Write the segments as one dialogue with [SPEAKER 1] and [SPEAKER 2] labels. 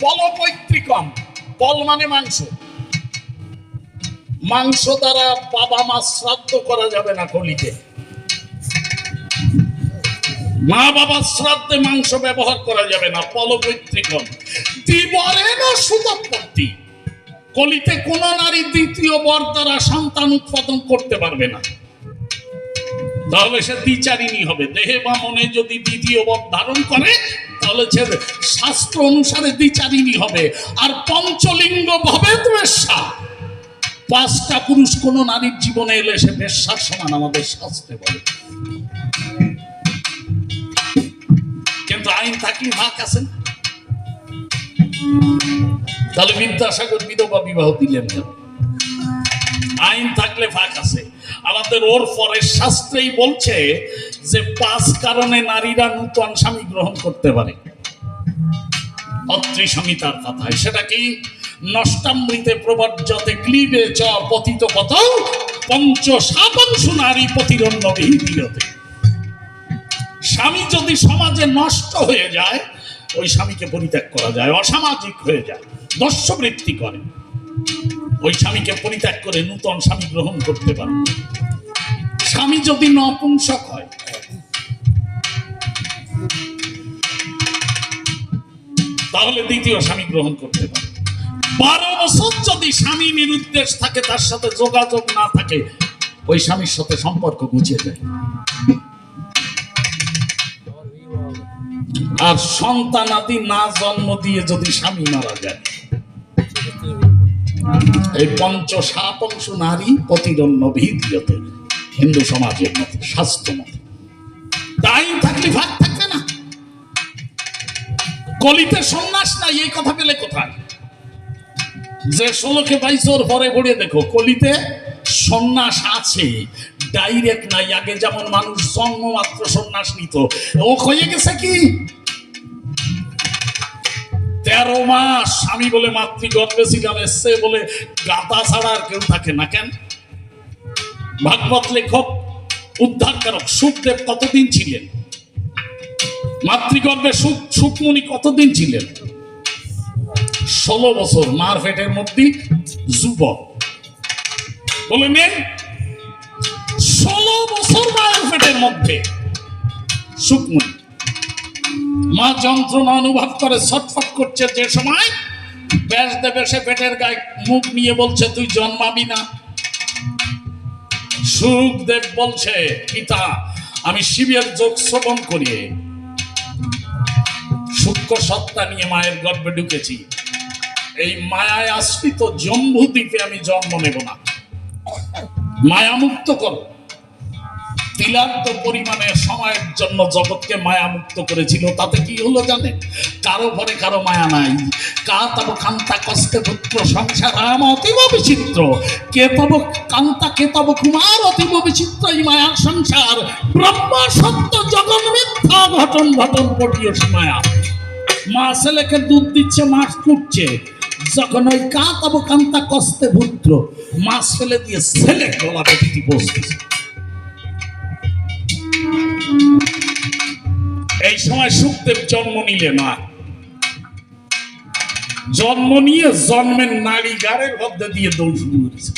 [SPEAKER 1] পলপৈত্রিকম পল মানে মাংস। মাংস দ্বারা বাবা মা শ্রাদ্ধ করা যাবে না কলিতে মা বাবার শ্রাদ্ধে মাংস ব্যবহার করা যাবে না পলপৈত্রিকম দিবরেন সুতপত্তি। কলিতে কোন নারী দ্বিতীয় বর দ্বারা সন্তান উৎপাদন করতে পারবে না। তাহলে সে দ্বিচারিণী হবে। দেহে বা মনে যদি দ্বিতীয় বর ধারণ করে সে শাস্ত্র অনুসারে দ্বিচারিণী হবে, আর পঞ্চলিঙ্গ ভবে পাঁচটা পুরুষ কোন নারীর জীবনে এলে সে সমান আমাদের শাস্ত্রে বলে। কিন্তু আইন থাকলে ভাগ আছে তাহলে বিদ্যাসাগর বিধবা বিবাহ দিলেন কেন? আইন থাকলে ফাঁক আছে। আমাদের ওর পরের শাস্ত্রেই বলছে যে পাঁচ কারণে নারীরা নূতন স্বামী গ্রহণ করতে পারে। অত্রি সংহিতার কথায়, সেটা কি? নষ্টামৃতে প্রবর্জতে ক্লিবে চ পতিত পত পঞ্চ সাপাংশু নারী প্রতিরণ্য বিহিতে স্বামী যদি সমাজে নষ্ট হয়ে যায়, ওই স্বামীকে পরিত্যাগ করা যায়, অসামাজিক হয়ে যায় দস্যবৃত্তি করে। ওই স্বামীকে পরিত্যাগ করে নূতন স্বামী গ্রহণ করতে পারে। স্বামী যদি নপুংসক হয় তাহলে দ্বিতীয় স্বামী গ্রহণ করতে পারে। বারো বছর যদি স্বামী নিরুদ্দেশ থাকে, তার সাথে যোগাযোগ না থাকে, ওই স্বামীর সাথে সম্পর্ক গুছিয়ে যায় আর সন্তানাদি না জন্ম দিয়ে যদি স্বামী মারা যায়, এই পঞ্চ সাপংশ নারী প্রতিরণ্য ভিত্তিতে হিন্দু সমাজের মতে স্বাস্থ্য মতে। তাই থাকলে ভাগ কলিতে সন্ন্যাস নাই, এই কথা পেলে কোথায়? যে ষোলোকে বাইশোর পরে পড়ে দেখো, কলিতে সন্ন্যাস আছে ডাইরেক্ট নাই, আগে যেমন মানুষ জন্ম মাত্র সন্ন্যাস নিত। ও হয়ে গেছে কি? তেরো মাস আমি বলে মাতৃগর্ভে ছিলাম এসছে বলে গাতা ছাড়া আর কেউ থাকে না কেন? ভাগবত লেখক, উদ্ধারকারক সুখদেব কতদিন ছিলেন? মাতৃগর্ভে সুখ সুখমণি কতদিন ছিলেন? ষোলো বছর। মার পেটের মধ্যে যুবক। বলে নেন ষোলো বছর মায়ের পেটের মধ্যে সুখমণি। মা যন্ত্রণা অনুভব করে, ছটফট করছে যে সময় ব্যাস দেবে সে পেটের গায়ে। মুখ নিয়ে বলছে, তুই জন্মাবি না। সুখদেব বলছে, পিতা, আমি শিবের যোগ শ্রবণ করিয়ে সূক্ষ্ম সত্তা নিয়ে মায়ের গর্ভে ঢুকেছি। এই মায়ায় আশ্রিত জম্বু দ্বীপে আমি জন্ম নেব না। মায়ামুক্ত করো। তিলান্ত পরিমাণে সময়ের জন্য জগৎকে মায়া মুক্ত করেছিল। তাতে কি হলো জানে? কারও ঘরে কারও মায়া নাই। কা তব কান্তা কষ্টে পুত্র সংসার আম অতীব বিচিত্র। কে তব কান্তা, কে তব কুমার অতীব বিচিত্র। এই মায়া সংসার ব্রহ্ম সত্য জগন মিথ্যা ঘটন ঘটন পটিয়স মায়া। মা ছেলেকে দুধ দিচ্ছে মাছ ফুটছে যখন ওই কষ্টে পুত্র মাছ ফেলে দিয়ে ছেলে এই সময় সুখদেব জন্ম নিলে না। জন্ম নিয়ে জন্মের নারী গাড়ের মধ্যে দিয়ে দৌড় শুরু করেছে।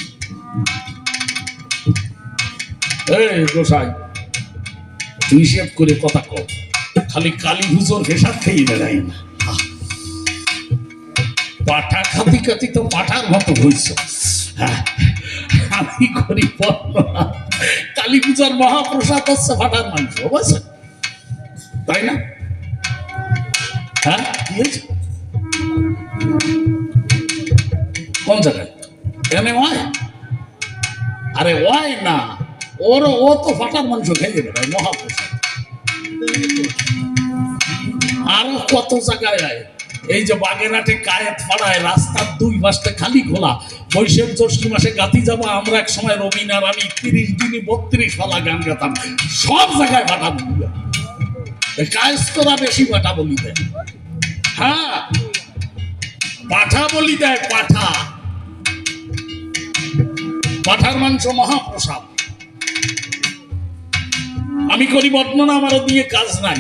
[SPEAKER 1] এই গোসাই হিসেব করে কথা কর খালি কালী হুজোর হেসাব খেয়ে বেড়াই না পাঠা খাতি খাতি তো পাঠার মতো হইছ। হ্যাঁ, আমি করি কালী পূজার মহাপ্রসাদ হচ্ছে পাঠার বুঝছেন তাই না? হ্যাঁ কি হয়েছে? কোন জায়গায়? এনে আরে ওয়াই না। ওর ও তো ফাটার মাংস খেয়ে যাবে মহাপ্রসাদ। আরও কত জায়গায় এই যে বাগেরহাটে কায়েত পাড়ায় রাস্তার দুই পাশে খালি খোলা। বৈশাখ জ্যৈষ্ঠ মাসে গাতি যাব আমরা এক সময় রবীন্দ্র আমি তিরিশ দিনই বত্রিশ ফালা গান গাতাম। সব জায়গায় ফাটা বলি দেয় কায়েস করা বেশি পাঠা বলি দেয় হ্যাঁ পাঠা বলি দেয় পাঠা। পাঠার মাংস মহাপ্রসাদ। আমি করি বর্ণনা আমার দিয়ে কাজ নাই।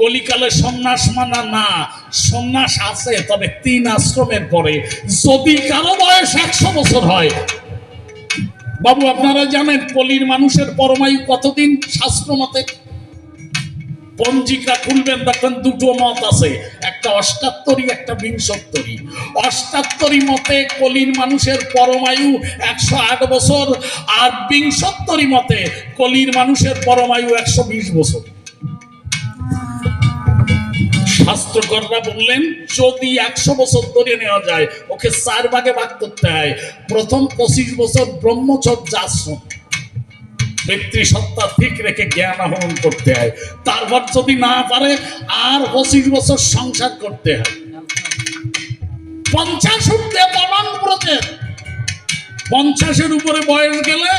[SPEAKER 1] কলিকালে সন্ন্যাস মানা না, সন্ন্যাস আছে, তবে তিন আশ্রমের পরে যদি কারও বয়স একশো বছর হয়, বাবু আপনারা জানেন কলির মানুষের পরমায়ু কতদিন? শাস্ত্র মতে। পঞ্জিকা খুলবেন, দেখবেন দুটো মত আছে। একটা অষ্টাত্তরী, একটা বিংশোত্তরী। অষ্টাত্তরী মতে কলির মানুষের পরমায়ু একশো আট বছর, আর বিংশোত্তরী মতে কলির মানুষের পরমায়ু একশো বিশ বছর। শাস্ত্রকররা বললেন, যদি একশো বছর ধরে নেওয়া যায়, ওকে চার ভাগে ভাগ করতে হয়। প্রথম পঁচিশ বছর ব্রহ্মচর্য আশ্রম পিতৃসত্তা ঠিক রেখে জ্ঞান আহরণ করতে হয়। তারপর যদি না পারে, আর পঁচিশ বছর সংসার করতে হয়। পঞ্চাশ উঠতে বলন ব্রতে পঞ্চাশের উপরে বয়স গেলে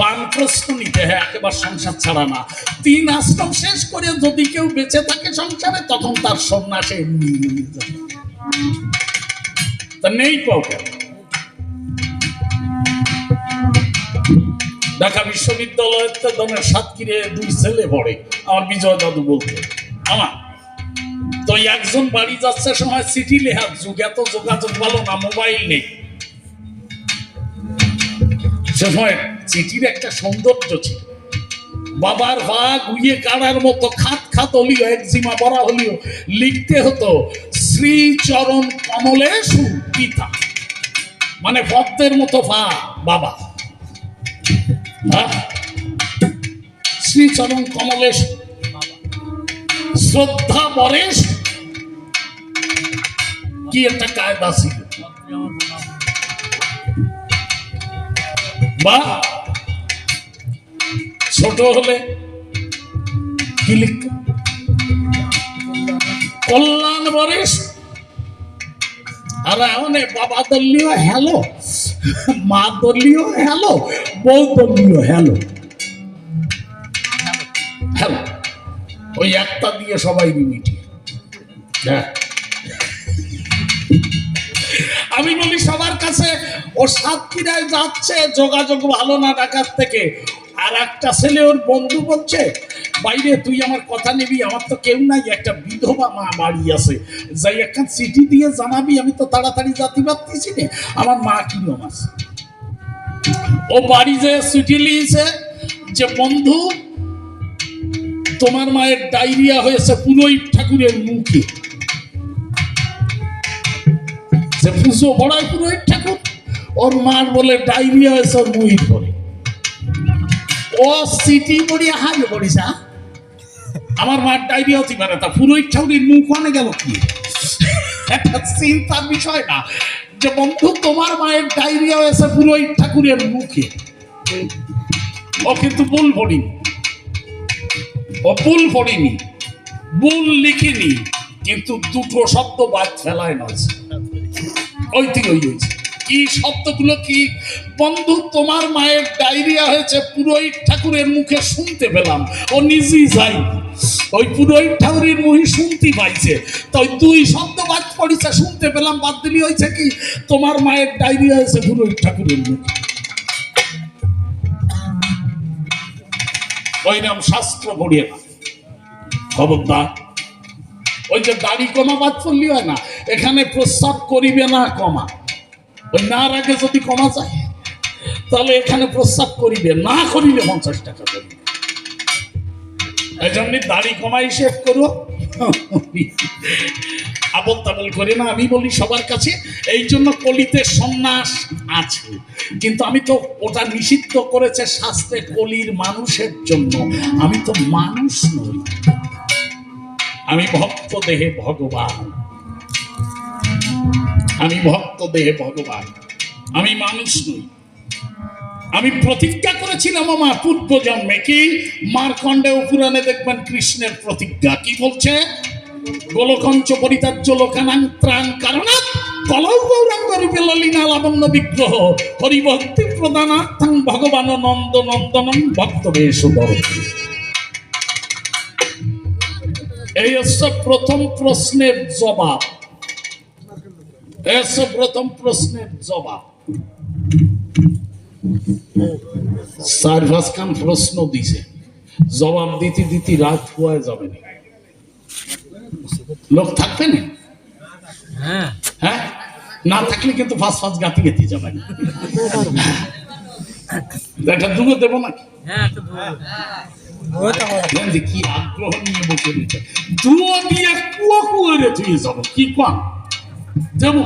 [SPEAKER 1] বানপ্রস্থ নিতে হয়, একেবার সংসার ছাড়া না। তিন আশ্রম শেষ করে যদি কেউ বেঁচে থাকে সংসারে, তখন তার সন্ন্যাসে এমনি। তা নেই কাউকে ঢাকা বিশ্ববিদ্যালয়ের তো দমের সাতক্ষীরে দুই ছেলে পড়ে, আমার বিজয় দাদু বলতে। আমার। তো একজন বাড়ি যাচ্ছে সময় চিঠি লেহার যুগ এত যোগাযোগ ভালো না, মোবাইল নেই। সে সময় চিঠির একটা সৌন্দর্য ছিল। বাবার ভাগ উইয়ে কাড়ার মতো খাত খাত হলিও, একজিমা বড়া হলিও, লিখতে হতো শ্রী চরণ কমলেশু পিতা। মানে পদ্মের মতো ভা, বাবা? শ্রীচরণ কমলেশ, শ্রদ্ধা বরেশ কি একটা কায়দা ছিল বা ছোট হলে কল্যাণ বরেশ আর এখন এ বাবা দলীয় হ্যালো। মা দলীয় হ্যালো, বউ দলীয় হ্যালো। হ্যালো, ওই একটা দিয়ে সবাই মিটিয়ে হ্যাঁ। আমি বলি, সবার কাছে ও সাতক্ষীরায় যাচ্ছে, যোগাযোগ ভালো না ঢাকার থেকে। আর একটা ছেলে ওর বন্ধু বলছে বাইরে তুই আমার কথা নিবি, আমার তো কেউ নাই, একটা বিধবা মা বাড়ি আছে। যাই একখান চিঠি দিয়ে জানাবি, আমি তো তাড়াতাড়ি জাতি পারতেছি না। আমার মা কিরম আছে? ও বাড়ি যে চিঠি লিয়েছে যে, বন্ধু, তোমার মায়ের ডায়রিয়া হয়েছে পুরোহিত ঠাকুরের মুখে। যে পুজো বড়াই পুরোহিত ঠাকুর, ওর মার বলে ডায়রিয়া হয়েছে ওর মুহির করে ও সিটি করিয়া হাল করিসা আমার মার হতে পারে তা পুরোহিত ঠাকুরের মুখ অনে গেল কি? একটা চিন্তার বিষয় না, যে বন্ধু, তোমার মায়ের ডায়রিয়া হয়েছে পুরোহিত ঠাকুরের মুখে। ও কিন্তু ভুল পড়িনি ও ভুল পড়িনি ভুল লিখিনি, কিন্তু দুটো শব্দ বাদ ফেলায় নয়। ওই থেকে ওই কি শব্দগুলো কি? বন্ধু, তোমার মায়ের ডায়রিয়া হয়েছে, পুরোহিত ঠাকুরের মুখে শুনতে পেলাম। ও নিজেই যাই। ওই পুরোহিত ঠাকুরের মুখে শুনতে পাইছে। তো ওই দুই শব্দ বাদ পড়িছে, শুনতে পেলাম, বাদ দিলি হয়েছে কি? তোমার মায়ের ডায়রিয়া হয়েছে পুরোহিত ঠাকুরের মুখে। নাম শাস্ত্র পড়িয়ে না। খবরদার। ওই যে দাড়ি কমা বাদ পড়লি হয় না? এখানে প্রস্তাব করিবে না কমা। ওই না আগে যদি কমা যায় তাহলে এখানে প্রস্তাব করিবে, না করিলে পঞ্চাশ টাকা করিবে। এই জন্য দাড়ি কমা হিসেব করো। আবল তাবল করে না, আমি বলি সবার কাছে, এই জন্য কলিতে সন্ন্যাস আছে। কিন্তু আমি তো ওটা নিষিদ্ধ করেছে শাস্ত্রে কলির মানুষের জন্য। আমি তো মানুষ নই। আমি ভক্ত দেহে ভগবান। আমি ভক্ত দেহে ভগবান। আমি মানুষ নই। আমি প্রতিজ্ঞা করেছিলাম আমার পূর্ব জন্মে কি মারকণ্ডে পুরাণে দেখবেন কৃষ্ণের প্রতিজ্ঞা কি বলছে? গোলকঞ্চ পরিতার্য লোকানাং ত্রাণ কারণা কলৌ গৌরাঙ্গ রূপে ললিনা লাবণ্য বিগ্রহ হরিভক্তি প্রদানার্থাং ভগবান নন্দ নন্দনং ভক্ত বেশ এই হচ্ছে প্রথম প্রশ্নের জবাব। হচ্ছে প্রথম প্রশ্নের জবাব। চার পাঁচখান প্রশ্ন দিছে জবাব দিতে দিতে রাত হয়ে যাবে না। লোক থাকবে না?
[SPEAKER 2] হ্যাঁ।
[SPEAKER 1] হ্যাঁ? না থাকলে কিন্তু ফাঁস ফাঁস গাতি গেতে যাবে না। একটা দুগো দেবো নাকি?
[SPEAKER 2] হ্যাঁ
[SPEAKER 1] কি আগ্রহ নিয়ে বসে দুয়ো দিয়ে কুয়ো কুয়ো রে তুই যাব কি কম দেবো